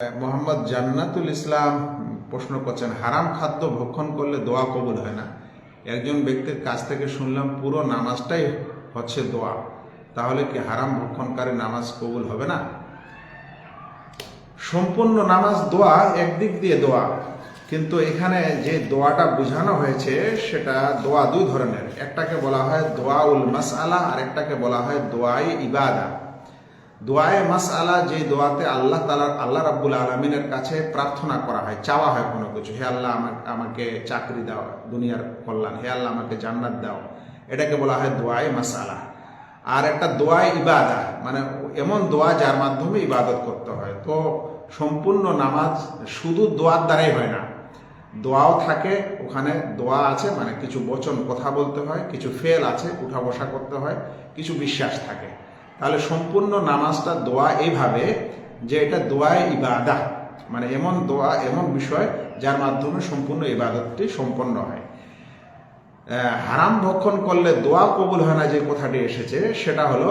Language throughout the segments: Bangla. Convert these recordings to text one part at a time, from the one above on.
মোহাম্মদ জান্নাতুল ইসলাম প্রশ্ন করছেন, হারাম খাদ্য ভক্ষণ করলে দোয়া কবুল হয় না। একজন ব্যক্তির কাছ থেকে শুনলাম, পুরো নামাজটাই হচ্ছে দোয়া। তাহলে কি হারাম ভক্ষণকারী নামাজ কবুল হবে না? সম্পূর্ণ নামাজ দোয়া একদিক দিয়ে দোয়া, কিন্তু এখানে যে দোয়াটা বোঝানো হয়েছে, সেটা দোয়া দুই ধরনের। একটাকে বলা হয় দোয়া উল মাসআলা আর একটাকে বলা হয় দোয়াই ইবাদা। দোয়ায়ে মাসআলা, যে দোয়াতে আল্লাহ তালার আল্লাহ রাব্বুল আলমিনের কাছে প্রার্থনা করা হয়, চাওয়া হয় কোনো কিছু। হে আল্লাহ আমাকে চাকরি দাও, দুনিয়ার কল্যাণ। হে আল্লাহ আমাকে জান্নাত দাও। এটাকে বলা হয় দোয়ায়ে মাসআলা। আর একটা দোয়া ইবাদা মানে এমন দোয়া যার মাধ্যমে ইবাদত করতে হয়। তো সম্পূর্ণ নামাজ শুধু দোয়ার দ্বারাই হয় না দোয়াও থাকে, ওখানে দোয়া আছে মানে কিছু বচন, কথা বলতে হয়, কিছু ফেল আছে উঠা বসা করতে হয়, কিছু বিশ্বাস থাকে। তাহলে সম্পূর্ণ নামাজটা দোয়া এইভাবে যে এটা দোয়ায় ইবাদা। মানে এমন দোয়া, এমন বিষয় যার মাধ্যমে সম্পূর্ণ ইবাদতটি সম্পন্ন হয়। হারাম ভক্ষণ করলে দোয়া কবুল হয় না যে কথাটি এসেছে, সেটা হলো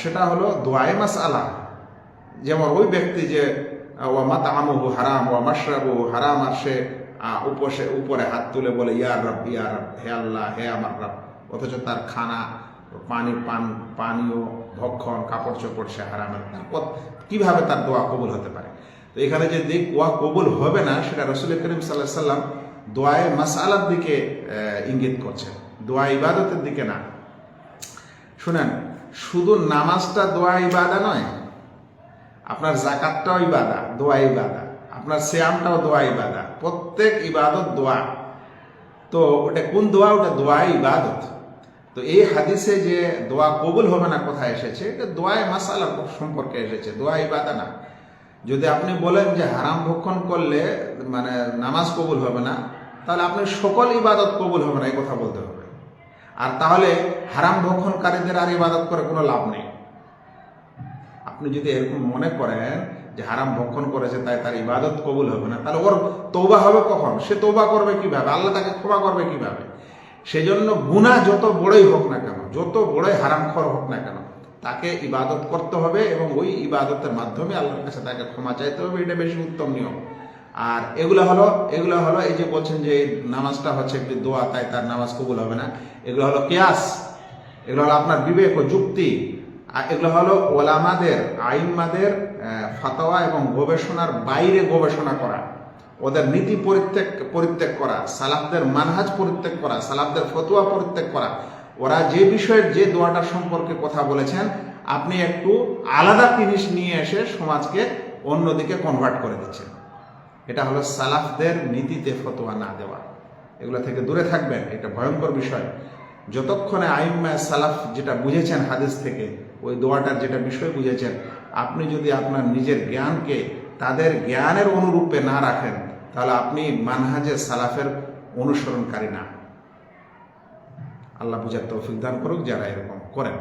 সেটা হলো দোয়ায় মাস আলা যেমন ওই ব্যক্তি যে ওয়া মাতা আমহু হারাম, ওয়া মাশরাবু হারাম, আর সে উপরে হাত তুলে বলে ইয়ার রব ইয়ার রব, হে আল্লাহ, হে আমার রব। অথচ তার খানা পানি, পান, পানীয়, ভক্ষণ কাপড় চোপড় সে হারামের তারপর কীভাবে তার দোয়া কবুল হতে পারে? তো এখানে যে দিক ওয়া কবুল হবে না, সেটা রসুল করিম সাল্লাহ সাল্লাম দোয়ায় মাসালার দিকে ইঙ্গিত করছেন। দোয়া ইবাদতের দিকে না। শুনেন, শুধু নামাজটা দোয়া ইবাদা নয়, আপনার জাকাতটাও ইবাদা, দোয়া ইবাদা, আপনার শ্যামটাও দোয়া ইবাদা, প্রত্যেক ইবাদত দোয়া। তো ওটা কোন দোয়া? ওটা দোয়া ইবাদত। তো এই হাদিসে যে দোয়া কবুল হবে না কোথায় এসেছে, এটা দোয়ায় মাসালা সম্পর্কে এসেছে, দোয়া ইবাদা না। যদি আপনি বলেন যে হারাম ভক্ষণ করলে মানে নামাজ কবুল হবে না, তাহলে আপনি সকল ইবাদত কবুল হবে না, এই কথা বলতে হবে। আর তাহলে হারাম ভক্ষণকারীদের আর ইবাদত করে কোনো লাভ নেই। আপনি যদি এরকম মনে করেন যে হারাম ভক্ষণ করেছে তাই তার ইবাদত কবুল হবে না, তাহলে ওর তৌবা হবে কখন? সে তৌবা করবে কীভাবে? আল্লাহ তাকে ক্ষমা করবে কীভাবে? সেজন্য গুনাহ যত বড়ই হোক না কেন, যত বড়ই হারামখর হোক না কেন, তাকে ইবাদত করতে হবে এবং ওই ইবাদতের মাধ্যমে আল্লাহর কাছে তাকে ক্ষমা চাইতে হবে, এটা বেশি উত্তম নিয়ম। আর এগুলো হলো এগুলো হলো এই যে বলছেন যে নামাজটা হচ্ছে একটি দোয়া, তাই তার নামাজ কবুল হবে না। এগুলো হলো কেয়াস, এগুলো হলো আপনার বিবেক ও যুক্তি। আর এগুলো হলো ওলামাদের আইনমাদের ফাতোয়া এবং গবেষণার বাইরে গবেষণা করা। ওদের নীতি পরিত্যাগ পরিত্যাগ করা, সালাফদের মানহাজ পরিত্যাগ করা, সালাফদের ফতুয়া পরিত্যাগ করা। ওরা যে বিষয়ের যে দোয়াটার সম্পর্কে কথা বলেছেন, আপনি একটু আলাদা জিনিস নিয়ে এসে সমাজকে অন্যদিকে কনভার্ট করে দিচ্ছেন। এটা হলো সালাফদের নীতিতে ফতোয়া না দেওয়া। এগুলো থেকে দূরে থাকবেন, এটা ভয়ঙ্কর বিষয়। যতক্ষণে আইম্মা সালাফ যেটা বুঝেছেন হাদিস থেকে, ওই দোয়াটার যেটা বিষয় বুঝেছেন, আপনি যদি আপনার নিজের জ্ঞানকে তাদের জ্ঞানের অনুরূপে না রাখেন তাহলে আপনি মানহাজে সালাফের অনুসরণকারী না। আল্লাহ পূজার তৌফিক দান করুক যারা এরকম করেন।